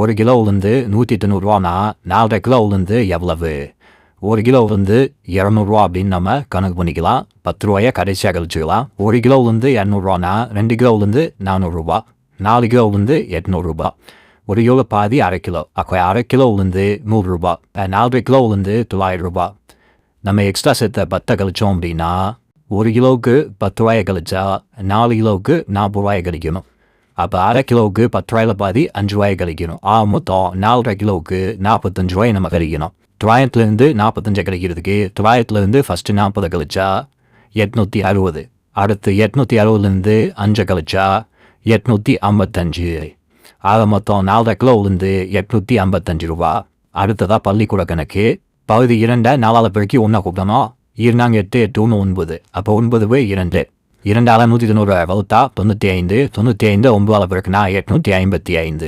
ஒரு கிலோ உளுந்து நூற்றி தொண்ணூறுரூவானா நாலரை கிலோ உளுந்து எவ்வளவு? ஒரு கிலோ உளுந்து இரநூறுவா அப்படின்னு நம்ம கணக்கு பண்ணிக்கலாம். பத்து ரூபாயை கடைசியாக கழிச்சுக்கலாம். ஒரு கிலோ உளுந்து இரநூறுவானா ரெண்டு கிலோ உளுந்து நானூறுரூபா நாலு கிலோ உளுந்து எட்நூறுரூபா ஒரு கிலோ பாதி அரை கிலோ. அப்போ அரை கிலோ உளுந்து நூறுரூபா நாலரை கிலோ உளுந்து தொள்ளாயிரம் ரூபாய் நம்ம எக்ஸ்ட்ரா சேர்த்த பத்தை கழிச்சோம் அப்படின்னா ஒரு கிலோவுக்கு பத்து ரூபாயை கழிச்சா நாலு கிலோவுக்கு நாற்பது ரூபாயை கழிக்கணும். அப்போ அரை கிலோவுக்கு பத்து ரூபாயில் பாதி அஞ்சு ரூபாயை கழிக்கணும் ஆ மொத்தம் நாலரை கிலோவுக்கு நாற்பத்தஞ்சு ரூபாய் நம்ம கிடைக்கணும். தொள்ளாயிரத்துலேருந்து நாற்பத்தஞ்சு கிடைக்கிறதுக்கு தொள்ளாயிரத்துலேருந்து ஃபஸ்ட்டு நாற்பது கழிச்சா எட்நூற்றி அறுபது. அடுத்து எட்நூற்றி அறுபதுலேருந்து அஞ்சு கழிச்சா எட்நூற்றி ஐம்பத்தஞ்சு. ஆக மொத்தம் நாலரை கிலோவிலேருந்து எட்நூற்றி ஐம்பத்தஞ்சு ரூபா. அடுத்ததாக பள்ளிக்கூட கணக்கு. பகுதி இரண்டை நாலாவது பெருக்கி ஒன்றா கூப்பிடணும் இருந்தாங்க எட்டு எட்டு ஒன்று ஒன்பது. அப்போ ஒன்பது இரண்டு. இரண்டால நூற்றி தொண்ணூறு வகுத்தா தொண்ணூற்றி ஐந்து தொண்ணூற்றி ஐந்து ஒன்பதால் பிறகுனா எட்நூற்றி ஐம்பத்தி ஐந்து.